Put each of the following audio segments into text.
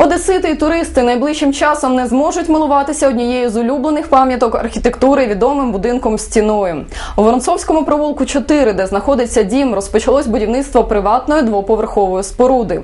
Одесити і туристи найближчим часом не зможуть милуватися однією з улюблених пам'яток архітектури відомим будинком стіною. У Воронцовському провулку 4, де знаходиться дім, розпочалось будівництво приватної двоповерхової споруди.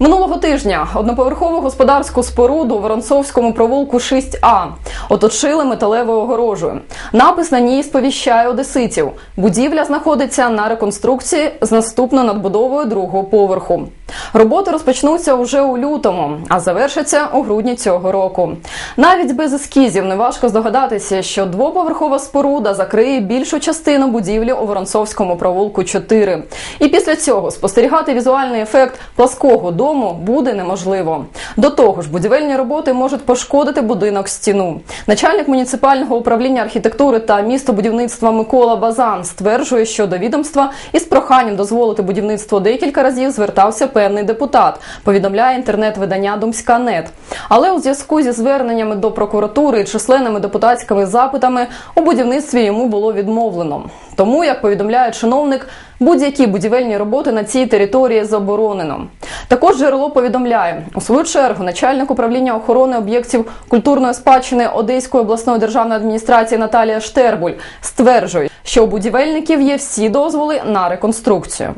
Минулого тижня одноповерхову господарську споруду у Воронцовському провулку 6А оточили металевою огорожею. Напис на ній сповіщає одеситів. Будівля знаходиться на реконструкції з наступною надбудовою другого поверху. Роботи розпочнуться уже у лютому, а завершаться у грудні цього року. Навіть без ескізів неважко здогадатися, що двоповерхова споруда закриє більшу частину будівлі у Воронцовському провулку 4. І після цього спостерігати візуальний ефект плаского дому буде неможливо. До того ж, будівельні роботи можуть пошкодити будинок стіну. Начальник муніципального управління архітектури та містобудівництва Микола Базан стверджує, що до відомства із проханням дозволити будівництво декілька разів звертався певний депутат. Повідомляє інтернет-видання Думська.нет. Але у зв'язку зі зверненнями до прокуратури і численними депутатськими запитами у будівництві йому було відмовлено. Тому, як повідомляє чиновник, будь-які будівельні роботи на цій території заборонено. Також джерело повідомляє у свою чергу начальник управління охорони об'єктів культурної спадщини Одеської обласної державної адміністрації Наталія Штербуль стверджує, що у будівельників є всі дозволи на реконструкцію.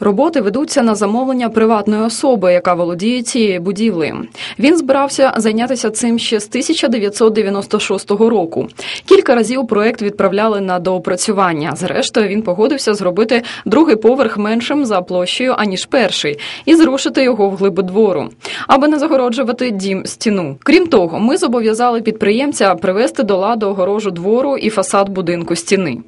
Роботи ведуться на замовлення приватної особи, яка володіє цією будівлею. Він збирався зайнятися цим ще з 1996 року. Кілька разів проект відправляли на доопрацювання. Зрештою, він погодився зробити другий поверх меншим за площею аніж перший, і зрушити його в глиби двору, аби не загороджувати дім стіну. Крім того, ми зобов'язали підприємця привести до ладу огорожу двору і фасад будинку стіни.